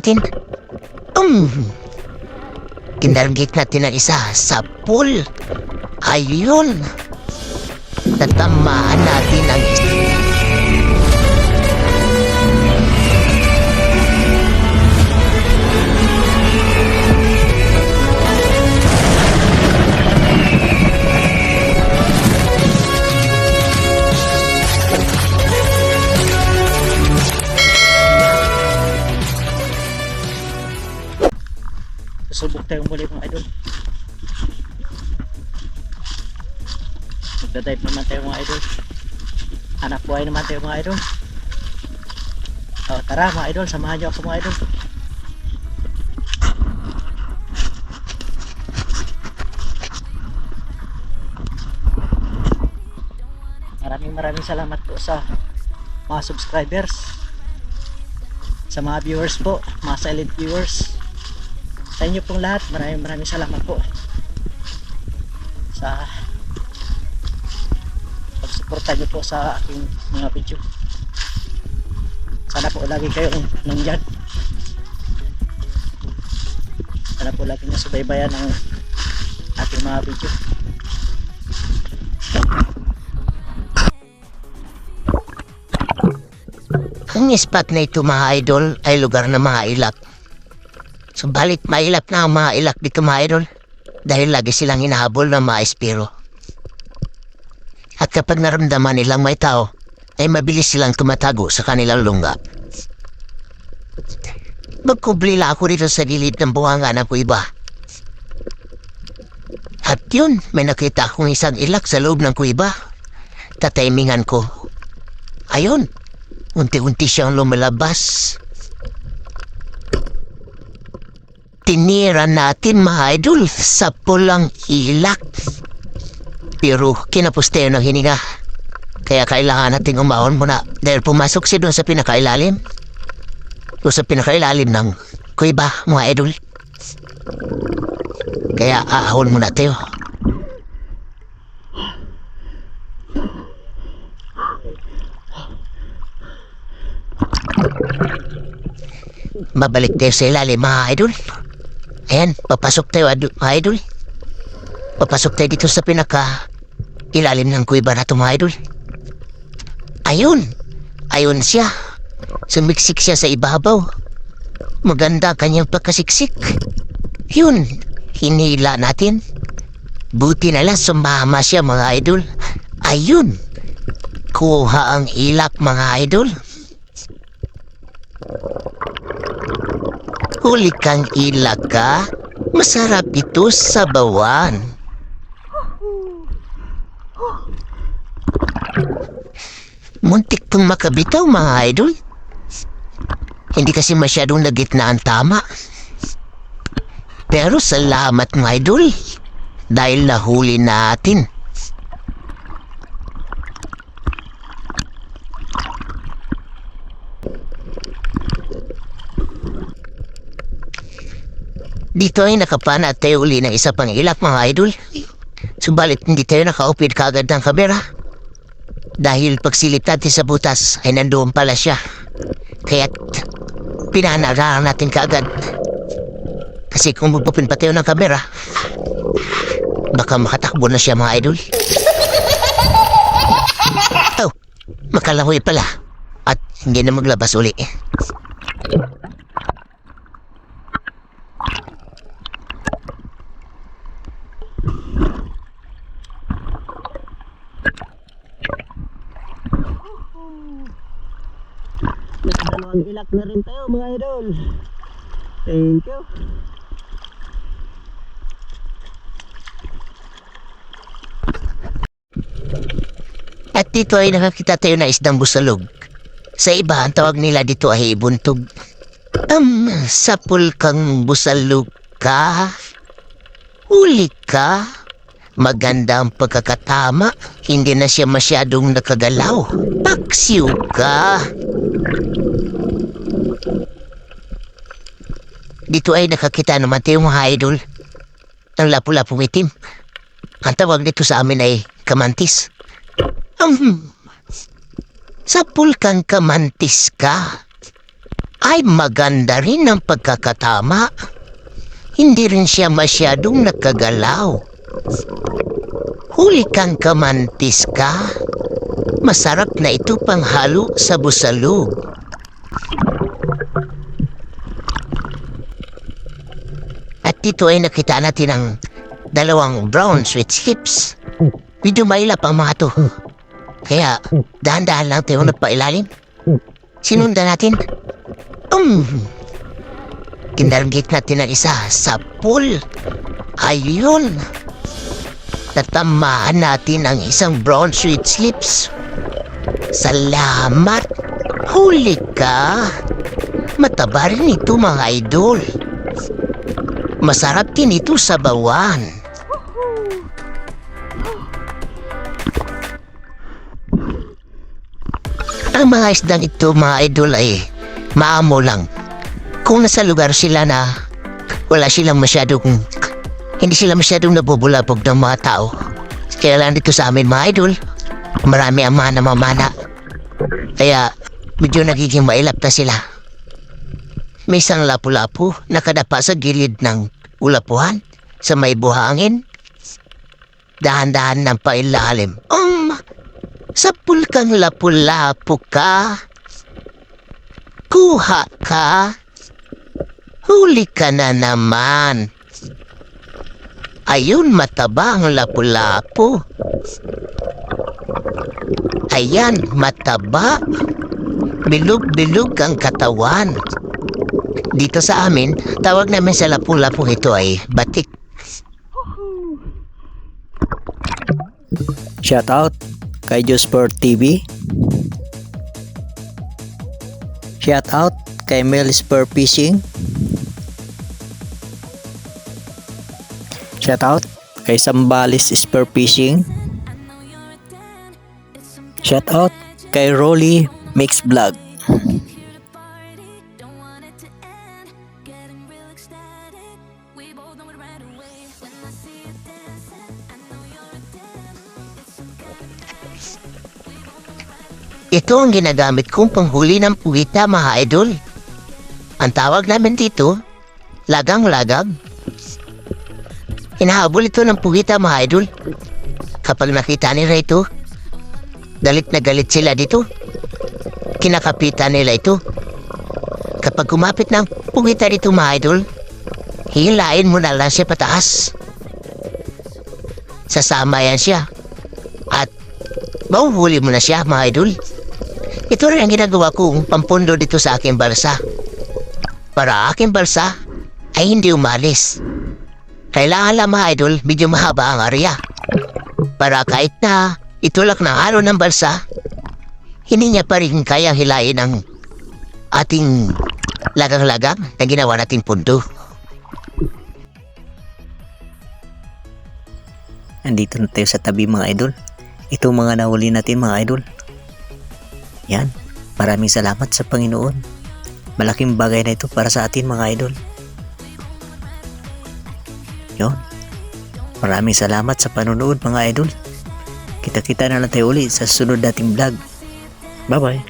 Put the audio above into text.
natin. Um, kinargit natin ang isa sa pool. Ayun. Tatamaan natin ang isa. Tayo muli mga idol. Magdadive naman tayo mga idol. Anak buhay naman tayo mga idol. O, tara mga idol, samahan niyo ako mga idol. Maraming maraming salamat po sa mga subscribers sa mga viewers po, mga silent viewers sa inyo pong lahat maraming maraming salamat po sa pagsuporta nyo po sa aking mga video. Sana po lagi kayong nandyan. Sana po lagi nyo subaybayan ang ating mga video. Ang spot na ito mga idol ay lugar ng mga ilak. Subalit mailap na ang mga ilak dito mga idol dahil lagi silang hinahabol ng mga espiro. At kapag naramdaman nilang may tao, ay mabilis silang tumatago sa kanilang lungga. Magkublila ako rito sa gilid ng buhanga ng kuiba. At yun, may nakita akong isang ilak sa loob ng kuiba. Tataimingan ko. Ayun, unti-unti siyang lumalabas. Tinira natin mga idol sa pulang ilak. Pero kinapos tayo ng hininga. Kaya kailangan nating umahon muna dahil pumasok siya doon sa pinakailalim. Doon sa pinakailalim ng kuiba mga idol. Kaya ahon muna tayo. Babalik tayo sa ilalim mga idol. Ayan, papasok tayo idol. Papasok tayo dito sa pinaka ilalim ng kuiba na to mga idol. Ayun, ayun siya. Sumiksik siya sa ibabaw. Maganda kanyang pagkasiksik. Yun, hinila natin. Buti na lang sumama siya mga idol. Ayun, kuha ang ilak mga idol. Huli kang ilak ka? Masarap ito sa bawan. Muntik pang makabitaw mga idol. Hindi kasi masyadong nagitna ang tama. Pero salamat mga idol. Dahil nahuli natin. Dito ay nakapana at tayo uli ng isa pang ilak mga idol. Subalit hindi tayo nakaupid kagad ng kamera. Dahil pagsilip natin sa butas ay nandoon pala siya. Kaya't pinanarahan natin kaagad. Kasi kung magpupin pa tayo ng kamera, baka makatakbo na siya mga idol. Oh, makalahoy pala. At hindi na maglabas uli. Dalawang ilak na rin tayo mga idol. Thank you. At dito ay nakakita tayo na isdang busalog. Sa iba, ang tawag nila dito ay buntog. Um, sapul kang busalog ka. Huli ka. Maganda ang pagkakatama. Hindi na siya masyadong nakagalaw. Paksiw ka. Dito ay nakakita naman tayo mga idol. Ang lapu-lapu itim. Ang tawag dito sa amin ay kamantis. Um, sa pulkang kamantis ka. ay maganda rin ang pagkakatama. Hindi rin siya masyadong nakagalaw. Huli kang kamantis ka. Masarap na ito panghalo sa busalog. At dito ay nakita natin ang dalawang brown sweet chips. Medyo mailap ang mga to. Kaya dahan-dahan lang tayo na pailalim. Sinundan natin. Um, kinargit natin ang isa sa pool. Ayun. Natamaan natin ang isang brown sweet slips. Salamat. Huli ka. Mataba rin ito mga idol. Masarap din ito sa bawan. Ang mga isdang ito mga idol ay maamo lang. Kung nasa lugar sila na wala silang masyadong hindi sila masyadong nabubulabog ng mga tao. Kaya dito sa amin mga idol, marami ang mga namamana. Kaya medyo nagiging mailap na sila. May isang lapu-lapu nakadapa sa gilid ng ulapuhan sa may buhangin. Dahan-dahan ng pailalim. Um, sa pulkang lapu-lapu ka. Kuha ka. Huli ka na naman. Ayun, mataba ang lapu-lapu. Ayan, mataba. Bilog-bilog ang katawan. Dito sa amin, tawag namin sa lapu-lapu ito ay batik. Shoutout kay Josport TV. Shoutout kay Mel Spur Fishing. Shoutout kay Sambales Spur Fishing. Shoutout kay Rolly Mix Vlog. Ito ang ginagamit kong panghuli ng puwita mga idol. Ang tawag namin dito, lagang-lagag. Hinahabol ito ng puwita mga idol. Kapag nakita nila ito, galit na galit sila dito. Kinakapitan nila ito. Kapag kumapit ng puwita dito mga idol, hilain mo na lang siya pataas. Sasama yan siya. At mahuhuli mo na siya mga idol. Ito rin ang ginagawa kong pampundo dito sa aking balsa. Para aking balsa ay hindi umalis. Kailangan lang mga idol, medyo mahaba ang area. Para kahit na itulak ng araw ng balsa, hindi niya pa rin kaya hilain ang ating lagang-lagang na ginawa nating pundo. Nandito na tayo sa tabi mga idol. Ito mga nahuli natin mga idol. Yan. Maraming salamat sa Panginoon. Malaking bagay na ito para sa atin mga idol. Yon. Maraming salamat sa panonood mga idol. Kita-kita na lang tayo ulit sa sunod nating vlog. Bye-bye.